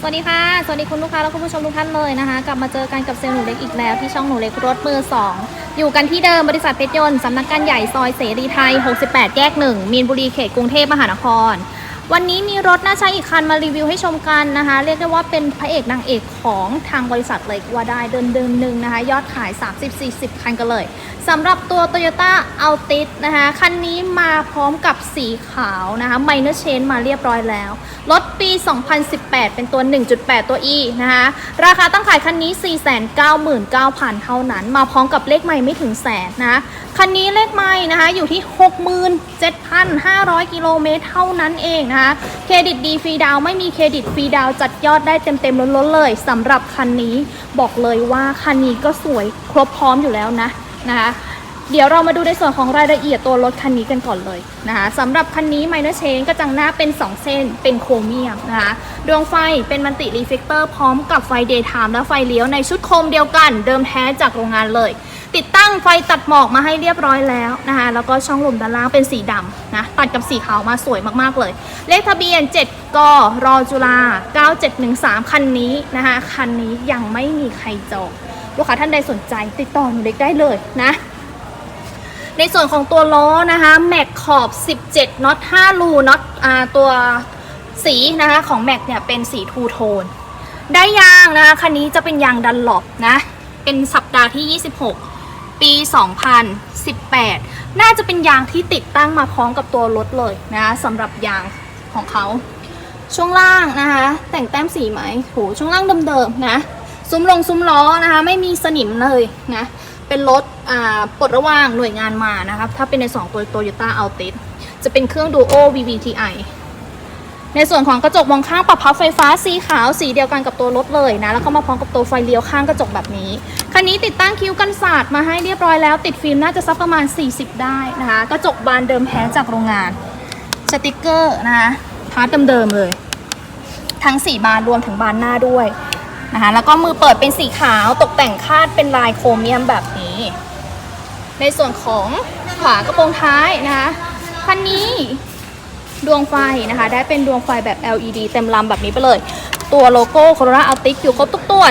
สวัสดีค่ะ สวัสดีคุณลูกค้าและคุณผู้ชมทุกท่านเลยนะคะ กลับมาเจอกันกับเซลล์หนูเล็กอีกแล้วที่ช่องหนูเล็กรถมือ 2 อยู่กันที่เดิมบริษัทเพชรยนต์สำนักงานใหญ่ซอยเสรีไทย 68 แยก 1 มีนบุรีเขตกรุงเทพมหานคร วันนี้มีรถน่าใช้อีกคันมารีวิวให้ชมกันนะคะ เรียกได้ว่าเป็นพระเอกนางเอกของทางบริษัทเลยกว่าได้เดินเดินหนึ่งนะคะ ยอดขาย 30-40 คันกันเลยสำหรับตัว Toyota Altis นะคะ คันนี้มาพร้อมกับสีขาวนะคะ Minor Change มาเรียบร้อยแล้ว รถปี 2018 เป็นตัว 1.8 ตัว E นะคะ ราคาตั้งขายคันนี้ 499,000 เท่านั้น มาพร้อมกับเลขใหม่ไม่ถึงแสนนะ คันนี้เลขใหม่นะคะอยู่ที่67,500 กิโลเมตรเท่านั้นเองนะคะ เครดิตดีฟรีดาวไม่มีเครดิตฟรีดาวจัดยอดได้เต็มๆล้นๆเลยสำหรับคันนี้บอกเลยว่าคันนี้ก็สวยครบพร้อมอยู่แล้วนะนะคะเดี๋ยวเรามาดูในส่วนของรายละเอียดตัวรถคันนี้กันก่อนเลยนะคะสำหรับคันนี้ Minor Change กระจังหน้าเป็น 2 เส้นเป็นโครเมียมนะคะดวงไฟเป็นมันติรีเฟกเตอร์พร้อมกับไฟ Daytime และไฟเลี้ยวในชุดโคมเดียวกัน เดิมแท้จากโรงงานเลย ติดตั้งไฟตัดหมอกมาให้เรียบร้อยแล้วนะคะ แล้วก็ช่องลมด้านล่างเป็นสีดำนะ ตัดกับสีขาวมาสวยมากๆเลย เลขทะเบียน 7กรอจุฬา9713 คันนี้นะคะ คันนี้ยังไม่มีใครจองลูกค้าท่านใดสนใจติดต่อหนูเล็กได้เลยนะ ในส่วนของตัวล้อนะคะแม็กขอบ 17น็อต5รูน็อตอ่าตัวสีนะคะของแม็กเนี่ยเป็นสีทูโทน ได้ยางนะคะคันนี้จะเป็นยางดันหลบนะ เป็นสัปดาห์ที่ 26 ปี 2018 น่าจะเป็นยางที่ติดตั้งมาพร้อมกับตัวรถเลยนะสำหรับยางของเขา ช่วงล่างนะคะ แต่งแต้มสีไหมโหช่วงล่างเดิมๆนะ ซุ้มลงซุ้มล้อนะคะ ไม่มีสนิมเลยนะ เป็นรถอ่าปลดระว่างหน่วยงานมานะคะถ้าเป็นใน2ตัว Toyota Altis จะเป็นเครื่อง Duo VVTi ในส่วนของกระจกมองข้างปรับพับไฟฟ้าสีขาวสีเดียวกันกับตัวรถเลยนะ แล้วก็มาพร้อมกับตัวไฟเลี้ยวข้างกระจกแบบนี้ คันนี้ติดตั้งคิ้วกันศาสตร์มาให้เรียบร้อยแล้ว ติดฟิล์มน่าจะสักประมาณ 40 ได้นะคะ กระจกบานเดิมแท้จากโรงงาน สติกเกอร์นะคะพาร์ทเดิมๆเลย ทั้ง 4 บานรวมถึงบานหน้าด้วยนะคะแล้วก็มือเปิดเป็นสีขาวตกแต่งคาดเป็นลายโครเมียมแบบนี้ ในส่วนของฝากระโปรงท้ายนะคะคันนี้ ดวงไฟนะคะ ได้เป็นดวงไฟแบบ LED เต็มลำแบบนี้ไปเลย ตัวโลโก้ Corolla Altis อยู่ครบทุกตัว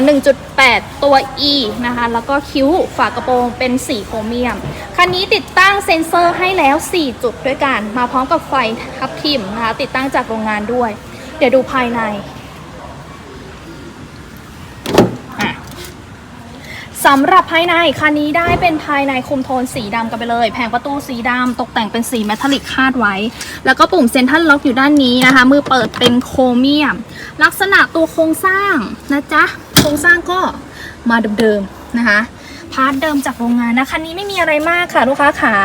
1.8 ตัว E นะคะ แล้วก็คิ้วฝากระโปรงเป็นสีโครเมียม คันนี้ติดตั้งเซ็นเซอร์ให้แล้ว 4 จุดด้วยกัน มาพร้อมกับไฟทับทิมนะคะ ติดตั้งจากโรงงานด้วย เดี๋ยวดูภายในอะ สำหรับภายในคันนี้ได้เป็นภายในคุมโทนสีดำกันไปเลย แผงประตูสีดำตกแต่งเป็นสีเมทัลลิกคาดไว้ แล้วก็ปุ่มเซ็นทรัลล็อกอยู่ด้านนี้นะคะ มือเปิดเป็นโครเมียม ลักษณะตัวโครงสร้างนะจ๊ะ โครงสร้างก็มาเดิมๆนะคะ พาร์ทเดิมจากโรงงานนะ คันนี้ไม่มีอะไรมากค่ะลูกค้าขา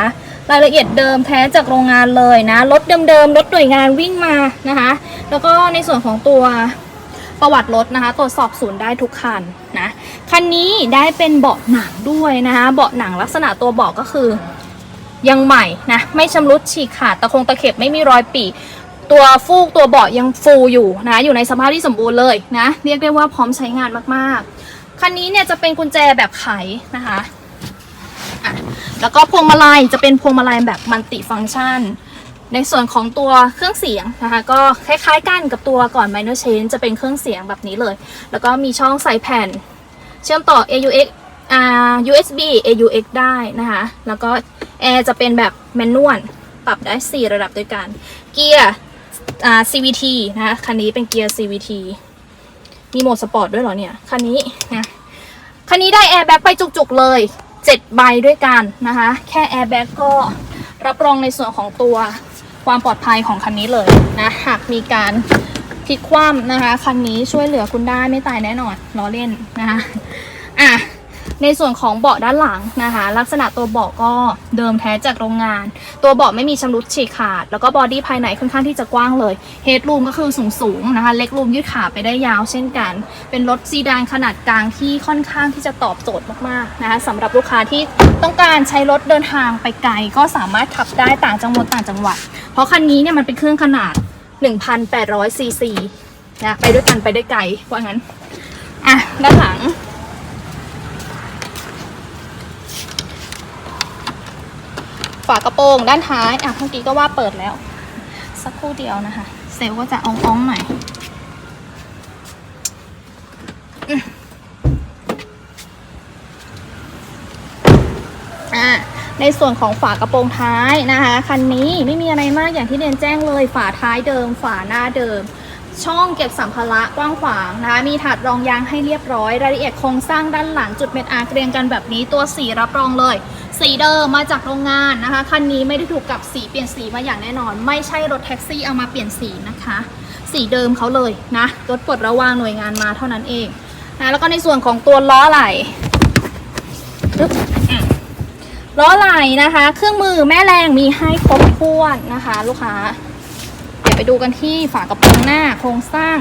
รายละเอียดเดิมแท้จากโรงงานเลยนะ รถเดิมๆ รถหน่วยงานวิ่งมานะคะ แล้วก็ในส่วนของตัว ประวัติรถนะคะ ตรวจสอบศูนย์ได้ทุกคันนะคันนี้ได้เป็นเบาะหนังด้วยนะคะเบาะหนังลักษณะตัวเบาะก็คือยังใหม่นะไม่ชำรุดฉีกขาดตะคงตะเข็บไม่มีรอยปีตัวฟูกตัวเบาะยังฟูอยู่นะอยู่ในสภาพที่สมบูรณ์เลยนะเรียกได้ว่าพร้อมใช้งานมากๆคันนี้เนี่ยจะเป็นกุญแจแบบไขนะคะอะแล้วก็พวงมาลัยจะเป็นพวงมาลัยแบบมัลติฟังก์ชัน ในส่วนของตัวเครื่องเสียงนะคะ ก็คล้ายๆกันกับตัวก่อน minor change จะเป็นเครื่องเสียงแบบนี้เลย แล้วก็มีช่องใส่แผ่น เชื่อมต่อ AUX อ USB AUX ได้นะคะ แล้วก็แอร์จะเป็นแบบแมนนวลปรับได้ 4 ระดับด้วยกัน เกียร์ CVT นะคะคันนี้เป็นเกียร์ CVT มีโหมดสปอร์ตด้วยเหรอเนี่ย คันนี้นะคันนี้ได้แอร์แบ็กไปจุกๆเลย 7 ใบด้วยกันนะคะ แค่แอร์แบ็กก็รับรองในส่วนของตัว ความปลอดภัยของคันนี้เลยนะหากมีการพลิกคว่ำนะคะ คันนี้ช่วยเหลือคุณได้ไม่ตายแน่นอนล้อเล่นนะคะอะ ในส่วนของเบาะด้านหลังนะคะ ลักษณะตัวเบาะก็เดิมแท้จากโรงงาน ตัวเบาะไม่มีชำรุดฉีกขาด แล้วก็บอดี้ภายในค่อนข้างที่จะกว้างเลยเฮดรูมก็คือสูงสูงๆนะคะ เล็กรูมยืดขาไปได้ยาวเช่นกัน เป็นรถซีดานขนาดกลางที่ค่อนข้างที่จะตอบโจทย์มากๆนะคะสำหรับลูกค้าที่ต้องการใช้รถเดินทางไปไกล ก็สามารถขับได้ต่างจังหวัดต่างจังหวัด เพราะคันนี้เนี่ยมันเป็นเครื่องขนาด 1,800ซีซีนะไปด้วยกันไปได้ไกลว่างั้นอะด้านหลัง ฝากระโปรงด้านท้ายอะเมื่อกี้ก็ว่าเปิดแล้ว สักครู่เดียวนะคะ เซลก็จะอ่องๆหน่อยในส่วนของฝากระโปรงท้ายนะคะคันนี้ไม่มีอะไรมากอย่างที่เรียนแจ้งเลย ฝาท้ายเดิม ฝาหน้าเดิม ช่องเก็บสัมภาระกว้างขวางนะคะมีถาดรองยางให้เรียบร้อย รายละเอียดโครงสร้างด้านหลังจุดเม็ดอาร์เรียงกันแบบนี้ตัวสีรับรองเลย สีเดิมมาจากโรงงานนะคะ คันนี้ไม่ได้ถูกกับสีเปลี่ยนสีมาอย่างแน่นอน ไม่ใช่รถแท็กซี่เอามาเปลี่ยนสีนะคะ สีเดิมเขาเลยนะรถปลดระวางหน่วยงานมาเท่านั้นเองนะแล้วก็ในส่วนของตัวล้อไหล่ล้อไหล่นะคะ เครื่องมือแม่แรงมีให้ครบถ้วนนะคะ ลูกค้า เดี๋ยวไปดูกันที่ฝากระโปรงหน้าโครงสร้าง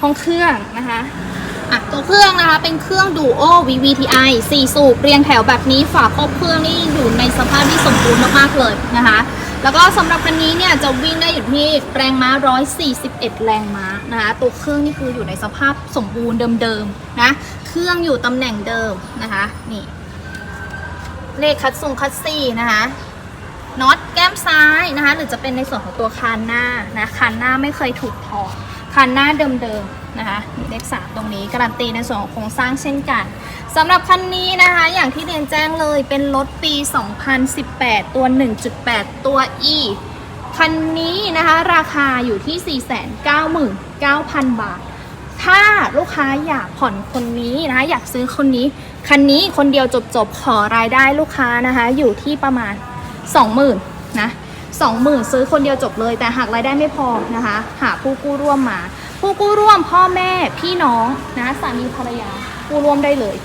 ห้องเครื่องนะคะ อะตัวเครื่องนะคะเป็นเครื่องดูโอ VVTi 4 สูบเรียงแถวแบบนี้ฝาครอบเครื่องนี่อยู่ในสภาพที่สมบูรณ์มากๆเลยนะคะ แล้วก็สำหรับคันนี้เนี่ยจะวิ่งได้อยู่ที่แรงม้า 141 แรงม้านะคะตัวเครื่องนี่คืออยู่ในสภาพสมบูรณ์เดิมๆนะเครื่องอยู่ตำแหน่งเดิมนะคะนี่เลขคัดทรงคัดซี่นะคะน็อตแก้มซ้ายนะคะ หรือจะเป็นในส่วนของตัวคานหน้านะคานหน้าไม่เคยถูกถอดคานหน้าเดิมๆ นะคะเลขสามตรงนี้การันตีในส่วนของโครงสร้างเช่นกันสำหรับคันนี้นะคะอย่างที่เรียนแจ้งเลยเป็นรถปี 2018 ตัว 1.8 ตัว E คันนี้นะคะราคาอยู่ที่ 499,000 บาท ถ้าลูกค้าอยากผ่อนคนนี้นะคะอยากซื้อคนนี้ คันนี้คนเดียวจบๆ ขอรายได้ลูกค้านะคะอยู่ที่ประมาณ 20,000นะ20,000 ซื้อคนเดียวจบเลย แต่หากรายได้ไม่พอนะคะ หาผู้กู้ร่วมมา ผู้กู้ร่วมพ่อแม่พี่น้องนะสามีภรรยากู้ร่วมได้เลย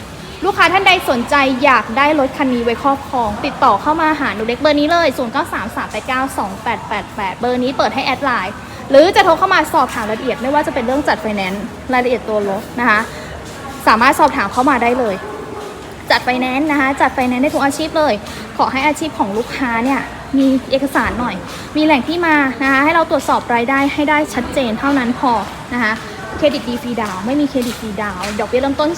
ลูกค้าท่านใดสนใจอยากได้รถคันนี้ไว้ครอบครอง ติดต่อเข้ามาหาหนูเล็กเบอร์นี้เลย 0 9 3 3 8 9 2 8 8 8 เบอร์นี้เปิดให้แอดไลน์หรือจะโทรเข้ามาสอบถามรายละเอียดไม่ว่าจะเป็นเรื่องจัดไฟแนนซ์รายละเอียดตัวรถนะคะ สามารถสอบถามเข้ามาได้เลย จัดไฟแนนซ์นะคะ จัดไฟแนนซ์ได้ทุกอาชีพเลย ขอให้อาชีพของลูกค้าเนี่ย มีเอกสารหน่อย มีแหล่งที่มานะคะให้เราตรวจสอบรายได้ให้ได้ชัดเจนเท่านั้นพอนะคะเครดิตดีฟรีดาวไม่มีเครดิตฟรีดาวดอกเบี้ยเริ่มต้น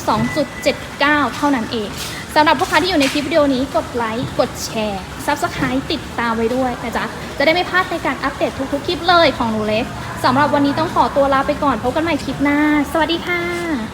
2.79 เท่านั้นเองสำหรับลูกค้าที่อยู่ในคลิปวิดีโอนี้กดไลค์กดแชร์ Subscribe ติดตามไว้ด้วยนะจ๊ะจะได้ไม่พลาดในการอัปเดตทุกๆคลิปเลยของหนูเล็กสำหรับวันนี้ต้องขอตัวลาไปก่อนพบกันใหม่คลิปหน้า สวัสดีค่ะ